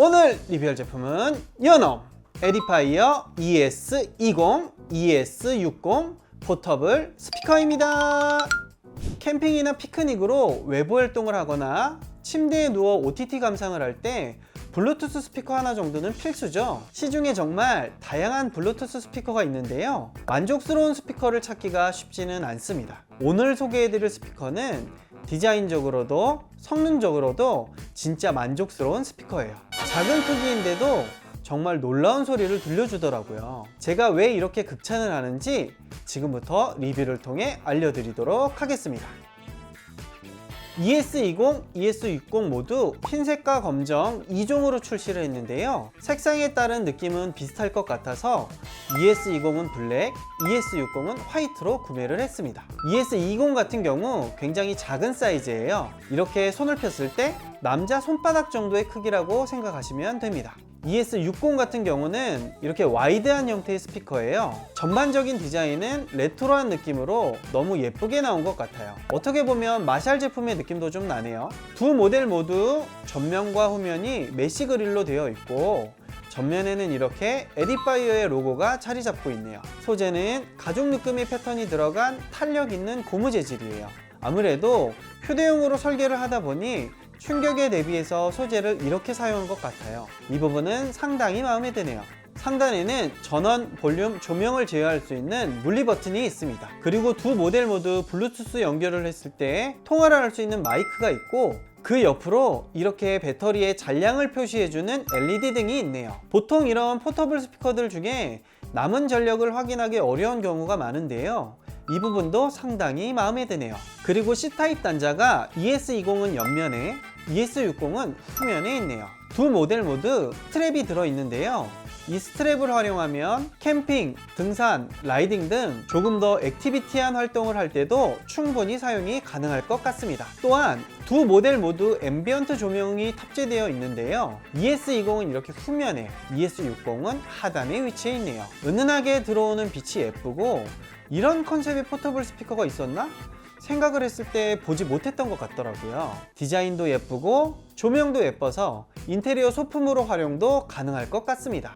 오늘 리뷰할 제품은 연엄 에디파이어 ES20, ES60 포터블 스피커입니다. 캠핑이나 피크닉으로 외부 활동을 하거나 침대에 누워 OTT 감상을 할 때 블루투스 스피커 하나 정도는 필수죠. 시중에 정말 다양한 블루투스 스피커가 있는데요. 만족스러운 스피커를 찾기가 쉽지는 않습니다. 오늘 소개해드릴 스피커는 디자인적으로도 성능적으로도 진짜 만족스러운 스피커예요. 작은 크기인데도 정말 놀라운 소리를 들려주더라고요. 제가 왜 이렇게 극찬을 하는지 지금부터 리뷰를 통해 알려드리도록 하겠습니다. ES20, ES60 모두 흰색과 검정 2종으로 출시를 했는데요. 색상에 따른 느낌은 비슷할 것 같아서 ES20은 블랙, ES60은 화이트로 구매를 했습니다. ES20 같은 경우 굉장히 작은 사이즈예요. 이렇게 손을 폈을 때 남자 손바닥 정도의 크기라고 생각하시면 됩니다. ES60 같은 경우는 이렇게 와이드한 형태의 스피커예요. 전반적인 디자인은 레트로한 느낌으로 너무 예쁘게 나온 것 같아요. 어떻게 보면 마샬 제품의 느낌도 좀 나네요. 두 모델 모두 전면과 후면이 메쉬 그릴로 되어 있고 전면에는 이렇게 에디파이어의 로고가 자리 잡고 있네요. 소재는 가죽 느낌의 패턴이 들어간 탄력 있는 고무 재질이에요. 아무래도 휴대용으로 설계를 하다 보니 충격에 대비해서 소재를 이렇게 사용한 것 같아요. 이 부분은 상당히 마음에 드네요. 상단에는 전원, 볼륨, 조명을 제어할 수 있는 물리 버튼이 있습니다. 그리고 두 모델 모두 블루투스 연결을 했을 때 통화를 할 수 있는 마이크가 있고 그 옆으로 이렇게 배터리의 잔량을 표시해주는 LED 등이 있네요. 보통 이런 포터블 스피커들 중에 남은 전력을 확인하기 어려운 경우가 많은데요. 이 부분도 상당히 마음에 드네요. 그리고 C타입 단자가 ES20은 옆면에 ES60은 후면에 있네요. 두 모델 모두 스트랩이 들어있는데요. 이 스트랩을 활용하면 캠핑, 등산, 라이딩 등 조금 더 액티비티한 활동을 할 때도 충분히 사용이 가능할 것 같습니다. 또한 두 모델 모두 앰비언트 조명이 탑재되어 있는데요. ES20은 이렇게 후면에, ES60은 하단에 위치해 있네요. 은은하게 들어오는 빛이 예쁘고 이런 컨셉의 포터블 스피커가 있었나? 생각을 했을 때 보지 못했던 것 같더라고요. 디자인도 예쁘고 조명도 예뻐서 인테리어 소품으로 활용도 가능할 것 같습니다.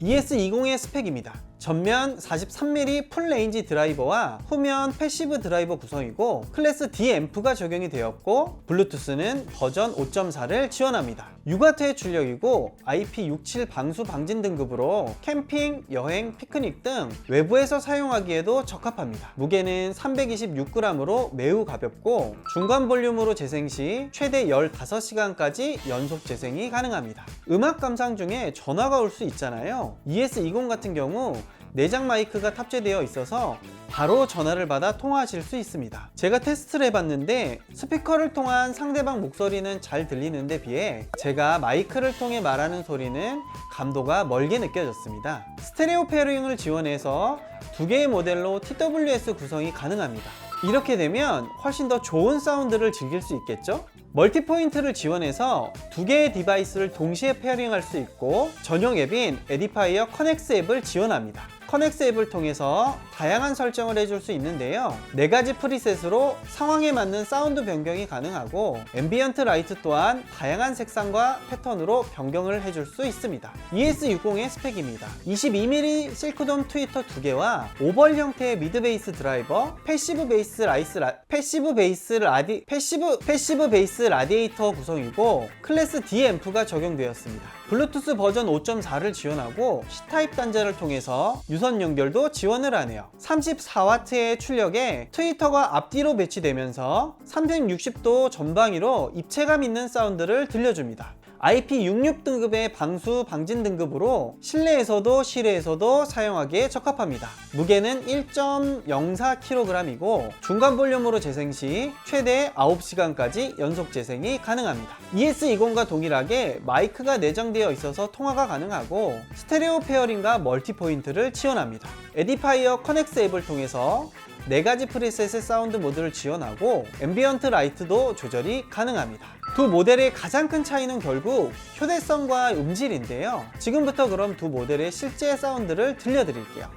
ES20의 스펙입니다. 전면 43mm 풀레인지 드라이버와 후면 패시브 드라이버 구성이고 클래스 D 앰프가 적용이 되었고 블루투스는 버전 5.4를 지원합니다. 육와트의 출력이고 IP67 방수 방진 등급으로 캠핑, 여행, 피크닉 등 외부에서 사용하기에도 적합합니다. 무게는 326g으로 매우 가볍고 중간 볼륨으로 재생 시 최대 15시간까지 연속 재생이 가능합니다. 음악 감상 중에 전화가 올 수 있잖아요. ES20 같은 경우 내장 마이크가 탑재되어 있어서 바로 전화를 받아 통화하실 수 있습니다. 제가 테스트를 해봤는데 스피커를 통한 상대방 목소리는 잘 들리는데 비해 제가 마이크를 통해 말하는 소리는 감도가 멀게 느껴졌습니다. 스테레오 페어링을 지원해서 두 개의 모델로 TWS 구성이 가능합니다. 이렇게 되면 훨씬 더 좋은 사운드를 즐길 수 있겠죠? 멀티포인트를 지원해서 두 개의 디바이스를 동시에 페어링할 수 있고 전용 앱인 에디파이어 커넥스 앱을 지원합니다. 앱을 통해서 다양한 설정을 해줄 수 있는데요. 네 가지 프리셋으로 상황에 맞는 사운드 변경이 가능하고 앰비언트 라이트 또한 다양한 색상과 패턴으로 변경을 해줄 수 있습니다. ES60의 스펙입니다. 22mm 실크돔 트위터 두 개와 오벌 형태의 미드 베이스 드라이버, 패시브 베이스 라이스 라, 패시브 베이스 라디 패시브 패시브 베이스 라디에이터 구성이고 클래스 D 앰프가 적용되었습니다. 블루투스 버전 5.4를 지원하고 C타입 단자를 통해서 유선 연결도 지원을 하네요. 34W의 출력에 트위터가 앞뒤로 배치되면서 360도 전방위로 입체감 있는 사운드를 들려줍니다. IP66 등급의 방수 방진 등급으로 실내에서도 실외에서도 사용하기에 적합합니다. 무게는 1.04kg이고 중간 볼륨으로 재생 시 최대 9시간까지 연속 재생이 가능합니다. ES20과 동일하게 마이크가 내장되어 있어서 통화가 가능하고 스테레오 페어링과 멀티 포인트를 지원합니다. 에디파이어 커넥스 앱을 통해서 4가지 프리셋의 사운드 모드를 지원하고 앰비언트 라이트도 조절이 가능합니다. 두 모델의 가장 큰 차이는 결국 휴대성과 음질인데요. 지금부터 그럼 두 모델의 실제 사운드를 들려드릴게요.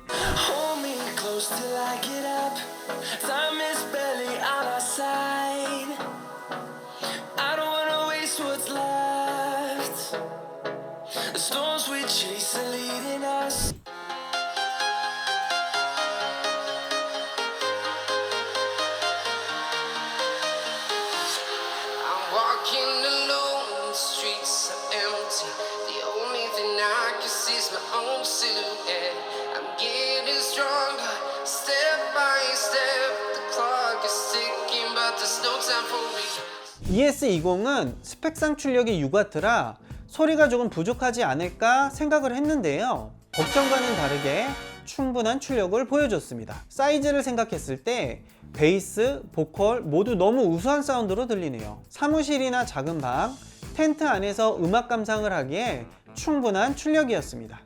I can see is my own silhouette. I'm getting stronger, step by step. The clock is ticking, but there's no time for me. ES20은 스펙상 출력이 6W라 소리가 조금 부족하지 않을까 생각을 했는데요. 걱정과는 다르게 충분한 출력을 보여줬습니다. 사이즈를 생각했을 때 베이스, 보컬 모두 너무 우수한 사운드로 들리네요. 사무실이나 작은 방, 텐트 안에서 음악 감상을 하기에 충분한 출력이었습니다.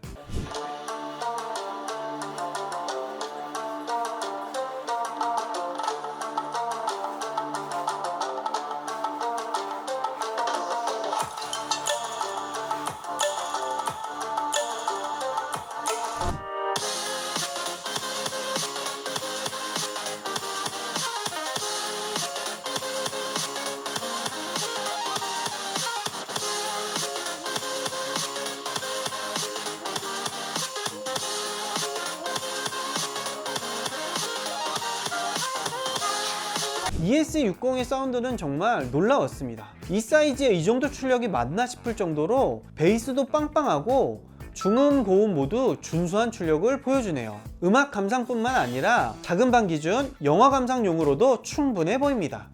ES60의 사운드는 정말 놀라웠습니다. 이 사이즈에 이 정도 출력이 맞나 싶을 정도로 베이스도 빵빵하고 중음, 고음 모두 준수한 출력을 보여주네요. 음악 감상뿐만 아니라 작은 방 기준 영화 감상용으로도 충분해 보입니다.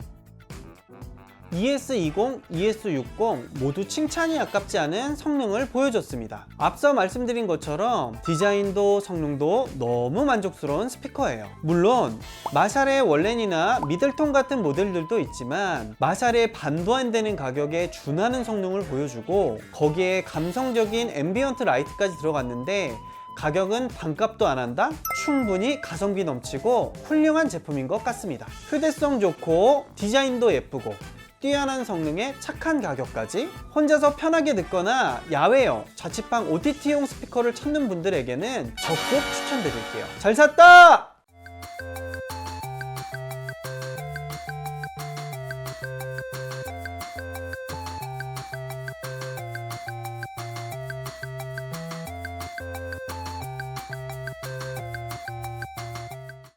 ES20, ES60 모두 칭찬이 아깝지 않은 성능을 보여줬습니다. 앞서 말씀드린 것처럼 디자인도 성능도 너무 만족스러운 스피커예요. 물론 마샬의 원렌이나 미들톤 같은 모델들도 있지만 마샬의 반도 안 되는 가격에 준하는 성능을 보여주고 거기에 감성적인 앰비언트 라이트까지 들어갔는데 가격은 반값도 안 한다? 충분히 가성비 넘치고 훌륭한 제품인 것 같습니다. 휴대성 좋고 디자인도 예쁘고 뛰어난 성능에 착한 가격까지 혼자서 편하게 듣거나 야외용 자취방 OTT용 스피커를 찾는 분들에게는 적극 추천드릴게요. 잘 샀다!